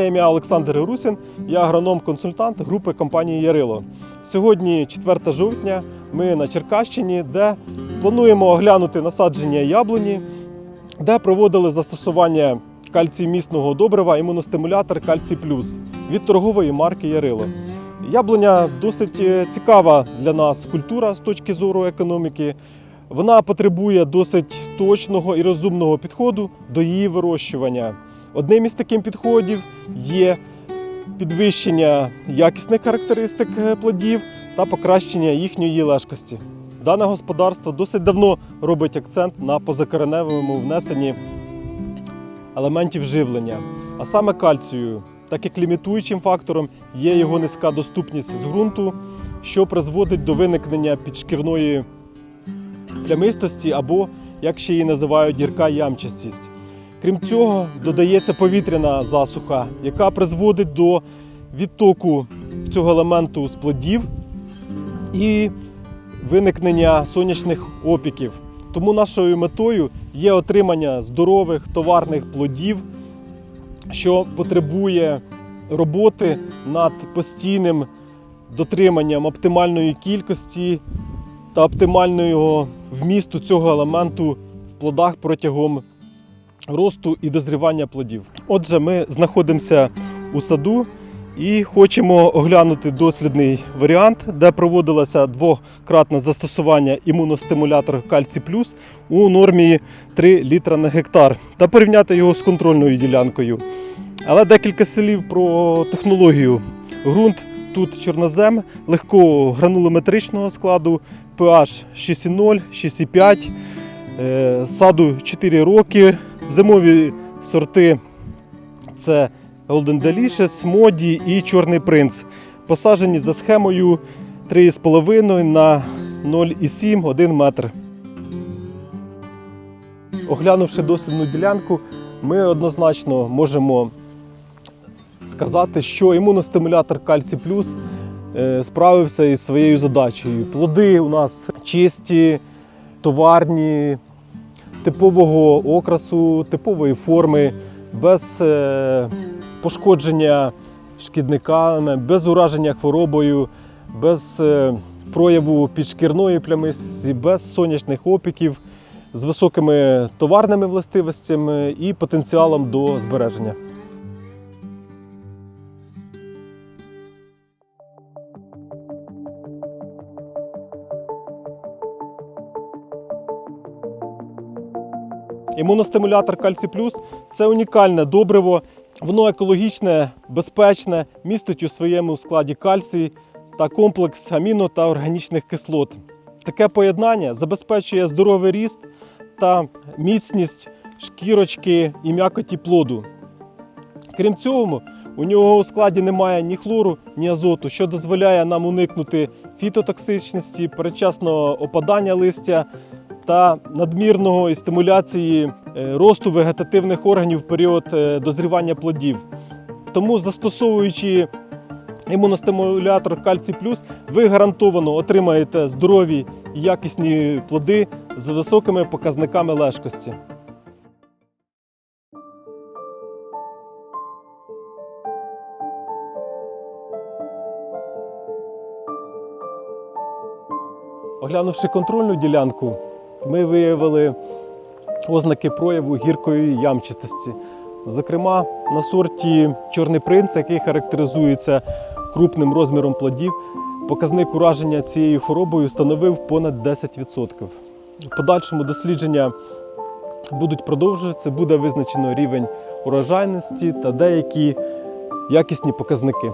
Моє ім'я Олександр Русін, я агроном-консультант групи компанії Ярило. Сьогодні 4 жовтня. Ми на Черкащині, де плануємо оглянути насадження яблуні, де проводили застосування кальцій-місного добрива імуностимулятор Кальцій Плюс від торгової марки Ярило. Яблуня досить е, цікава для нас культура з точки зору економіки. Вона потребує досить точного і розумного підходу до її вирощування. Одним із таких підходів є підвищення якісних характеристик е, плодів та покращення їхньої лежкості. Дане господарство досить давно робить акцент на позакореневому внесенні елементів живлення, а саме кальцію, так як лімітуючим фактором є його низька доступність з ґрунту, що призводить до виникнення підшкірної плямистості або, як ще її називають, гірка ямчастість. Крім цього, додається повітряна засуха, яка призводить до відтоку цього елементу з плодів і виникнення сонячних опіків. Тому нашою метою є отримання здорових товарних плодів, що потребує роботи над постійним дотриманням оптимальної кількості та оптимального вмісту цього елементу в плодах протягом росту і дозрівання плодів. Отже, ми знаходимося у саду і хочемо оглянути дослідний варіант, де проводилося двократне застосування імуностимулятора Кальцій Плюс у нормі 3 літра на гектар та порівняти його з контрольною ділянкою. Але декілька слів про технологію. Ґрунт тут чорнозем, легкого гранулометричного складу, pH 6,0, 6,5, е, саду 4 роки. Зимові сорти це Golden Delicious, Моді і Чорний принц. Посаджені за схемою 3,5 на 0,7 1 метр. Оглянувши дослідну ділянку, ми однозначно можемо сказати, що імуностимулятор Кальцій Плюс е, справився із своєю задачею. Плоди у нас чисті, товарні, типового окрасу, типової форми, без е, пошкодження шкідниками, без ураження хворобою, без е, прояву підшкірної плямисті, без сонячних опіків, з високими товарними властивостями і потенціалом до збереження. Імуностимулятор Кальцій Плюс це унікальне добриво. Воно екологічне, безпечне, містить у своєму складі кальцій та комплекс аміно та органічних кислот. Таке поєднання забезпечує здоровий ріст та міцність шкірочки і м'якоті плоду. Крім цього, у нього у складі немає ні хлору, ні азоту, що дозволяє нам уникнути фітотоксичності, передчасного опадання листя та надмірного стимуляції е, росту вегетативних органів в період е, дозрівання плодів. Тому, застосовуючи імуностимулятор Кальцій Плюс, ви гарантовано отримаєте здорові і якісні плоди з високими показниками лежкості. Оглянувши контрольну ділянку, ми виявили ознаки прояву гіркої ямчастості. Зокрема, на сорті Чорний принц, який характеризується крупним розміром плодів, показник ураження цією хворобою становив понад 10%. В подальшому дослідження будуть продовжуватися, буде визначено рівень урожайності та деякі якісні показники.